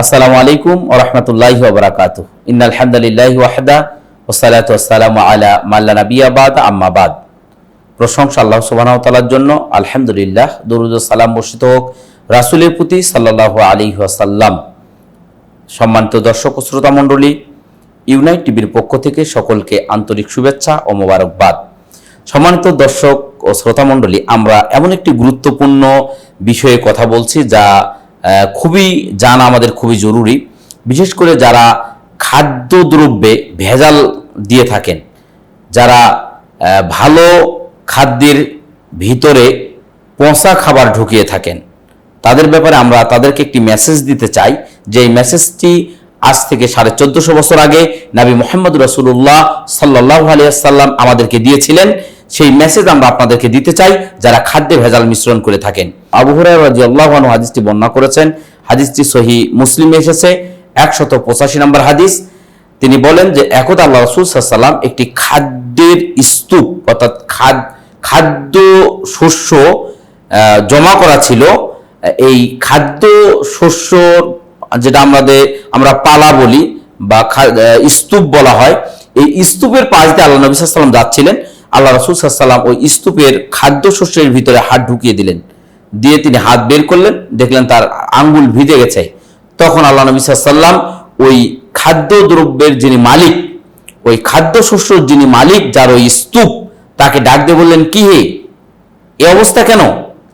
আসসালামু আলাইকুম ও রহমতুল্লাহি ওবরাকাত ইন্নাল হামদুলিল্লাহি ওয়াহদা ওসালাতু ওয়াসসালামু আলা মাল্লা নাবিয়াবাদ আম্মাবাদ প্রশংসা আল্লাহ তাআলার জন্য। আলহামদুলিল্লাহ, দরুদ সালাম বর্ষিত হোক রাসূলের প্রতি সাল্লাল্লাহু আলাইহি ওয়াসাল্লাম। সম্মানিত দর্শক ও শ্রোতা মণ্ডলী, ইউনাইট টিভির পক্ষ থেকে সকলকে আন্তরিক শুভেচ্ছা ও মোবারকবাদ। সম্মানিত দর্শক ও শ্রোতা মণ্ডলী, আমরা এমন একটি গুরুত্বপূর্ণ বিষয়ে কথা বলছি যা খুবই জানা আমাদের খুবই জরুরি। বিশেষ করে যারা খাদ্যদ্রব্যে ভেজাল দিয়ে থাকেন, যারা ভালো খাদ্যের ভিতরে পচা খাবার ঢুকিয়ে থাকেন, তাদের ব্যাপারে আমরা তাদেরকে একটি মেসেজ দিতে চাই যে এই মেসেজটি আজ থেকে সাড়ে চোদ্দশো বছর আগে নাবী মোহাম্মদ রসুল্লাহ সাল্লাহ আলিয়াল্লাম আমাদেরকে দিয়েছিলেন। সেই মেসেজ আমরা আপনাদেরকে দিতে চাই, যারা খাদ্যে ভেজাল মিশ্রণ করে থাকেন। আবু হুরায়রা রাদিয়াল্লাহু হাদিসটি বর্ণনা করেছেন। হাদিসটি সহি মুসলিমে এসেছে, একশত পঁচাশি নম্বর হাদিস। তিনি বলেন যে, একদা আল্লাহ রসুল সাল্লাম একটি খাদ্যের স্তূপ, অর্থাৎ খাদ- খাদ্য শস্য জমা করা ছিল। এই খাদ্য শস্য যেটা আমাদের আমরা পালা বলি বা স্তূপ বলা হয়, এই স্তূপের পাশ দিয়ে আল্লাহ নবী সাল্লাম যাচ্ছিলেন। আল্লাহ রসুল সাল্লাম ওই স্তূপের খাদ্য শস্যের ভিতরে হাত ঢুকিয়ে দিলেন। দিয়ে তিনি হাত বের করলেন, দেখলেন তার আঙ্গুল ভিজে গেছে। তখন আল্লাহ নবী সাল্লাম ওই খাদ্য দ্রব্যের যিনি মালিক, ওই খাদ্য শস্যর যিনি মালিক, যার ওই স্তূপ, তাকে ডাক দিয়ে বললেন, কি হে? এ অবস্থা কেন?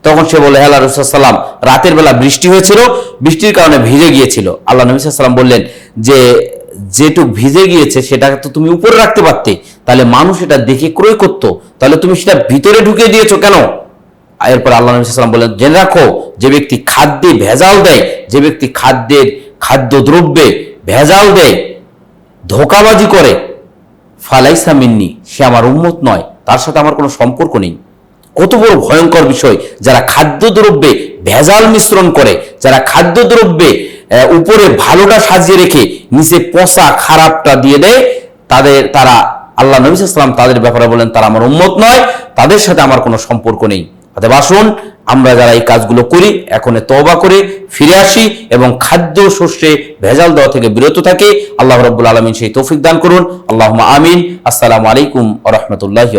তখন সে বলে হ্যাঁ রসুলাম রাতের বেলা বৃষ্টি হয়েছিল, বৃষ্টির কারণে ভিজে গিয়েছিল। আল্লাহ নবী সাল্লাম বললেন যে, যেটুক ভিজে গিয়েছে সেটাকে তো তুমি উপরে রাখতে পারতে, তাহলে মানুষ এটা দেখে ক্রয় করতো। তাহলে তুমি সেটা ভিতরে ঢুকিয়ে দিয়েছ কেন? এরপর আল্লাহ নবী সাল্লাম বললেন, জেনে রাখো, যে ব্যক্তি খাদ্যে ভেজাল দেয়, যে ব্যক্তি খাদ্যের খাদ্য দ্রব্যে ভেজাল দেয়, ধোকাবাজি করে, ফালাইসা মিন্নি, সে আমার উন্মত নয়, তার সাথে আমার কোনো সম্পর্ক নেই। কত বড় ভয়ঙ্কর বিষয়, যারা খাদ্যদ্রব্যে ভেজাল মিশ্রণ করে, যারা খাদ্যদ্রব্যে উপরে ভালোটা সাজিয়ে রেখে নিচে পচা খারাপটা দিয়ে দেয়, তাদের, তারা আল্লাহ নবী সাল্লাম তাদের ব্যাপারে বলেন, তারা আমার উন্মত নয়, তাদের সাথে আমার কোনো সম্পর্ক নেই। অতএব আসুন, আমরা যারা এই কাজগুলো করি, এখন তওবা করে ফিরে আসি এবং খাদ্য শস্যে ভেজাল দেওয়া থেকে বিরত থাকি। আল্লাহ রব্বুল আলমিন সেই তৌফিক দান করুন। আল্লাহ আমিন। আসসালামু আলাইকুম আ রহমতুল্লাহি